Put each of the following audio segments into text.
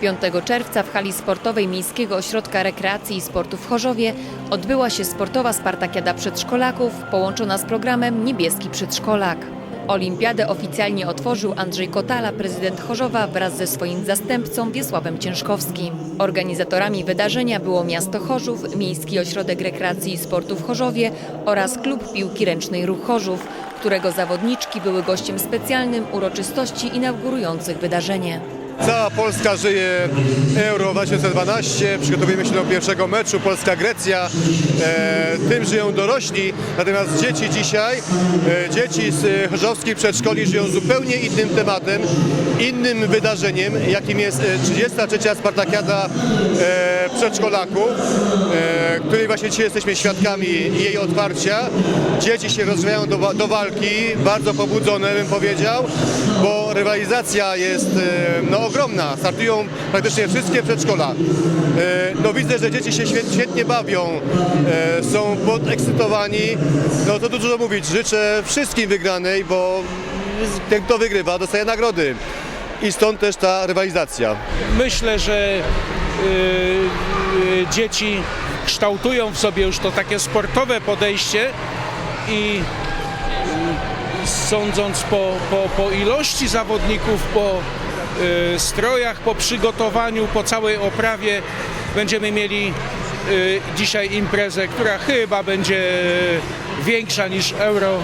5 czerwca w hali sportowej Miejskiego Ośrodka Rekreacji i Sportu w Chorzowie odbyła się sportowa spartakiada przedszkolaków połączona z programem Niebieski Przedszkolak. Olimpiadę oficjalnie otworzył Andrzej Kotala, prezydent Chorzowa wraz ze swoim zastępcą Wiesławem Ciężkowskim. Organizatorami wydarzenia było miasto Chorzów, Miejski Ośrodek Rekreacji i Sportu w Chorzowie oraz Klub Piłki Ręcznej Ruch Chorzów, którego zawodniczki były gościem specjalnym uroczystości inaugurujących wydarzenie. Cała Polska żyje. Euro 2012, przygotowujemy się do pierwszego meczu. Polska-Grecja, e, tym żyją dorośli, natomiast dzieci dzisiaj, e, dzieci z e, chorzowskich przedszkoli żyją zupełnie innym tematem, innym wydarzeniem, jakim jest e, 33. Spartakiada e, przedszkolaków, e, właśnie dzisiaj jesteśmy świadkami jej otwarcia. Dzieci się rozwijają do, do walki, bardzo pobudzone bym powiedział, bo rywalizacja jest e, no, ogromna. Startują praktycznie wszystkie przedszkola. E, No widzę, że dzieci się świet- świetnie bawią, e, są podekscytowani. No to dużo mówić. Życzę wszystkim wygranej, bo ten kto wygrywa dostaje nagrody. I stąd też ta rywalizacja. Myślę, że dzieci kształtują w sobie już to takie sportowe podejście i y, sądząc po, po, po ilości zawodników, po y, strojach, po przygotowaniu, po całej oprawie będziemy mieli y, dzisiaj imprezę, która chyba będzie większa niż Euro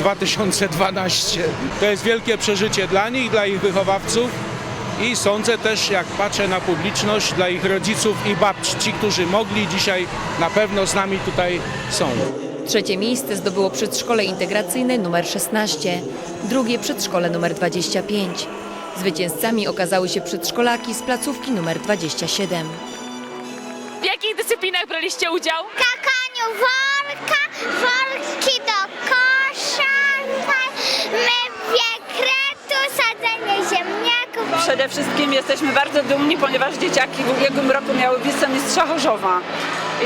2012. To jest wielkie przeżycie dla nich, dla ich wychowawców i sądzę też, jak patrzę na publiczność, dla ich rodziców i babci, ci, którzy mogli dzisiaj na pewno z nami tutaj są. Trzecie miejsce zdobyło przedszkole integracyjne numer 16, drugie przedszkole numer 25. Zwycięzcami okazały się przedszkolaki z placówki numer 27. W jakich dyscyplinach braliście udział? skakaniu worka, Przede wszystkim jesteśmy bardzo dumni, ponieważ dzieciaki w ubiegłym roku miały wicemistrza Chorzowa.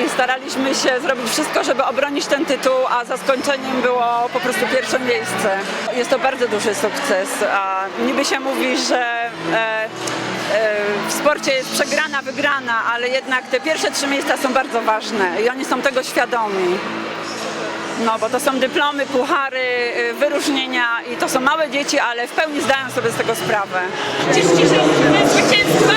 I staraliśmy się zrobić wszystko, żeby obronić ten tytuł, a zaskoczeniem było po prostu pierwsze miejsce. Jest to bardzo duży sukces. A niby się mówi, że e, e, w sporcie jest przegrana, wygrana, ale jednak te pierwsze trzy miejsca są bardzo ważne i oni są tego świadomi. No, bo to są dyplomy, puchary, y, wyróżnienia i to są małe dzieci, ale w pełni zdają sobie z tego sprawę. Cieszycie się z zwycięstwa?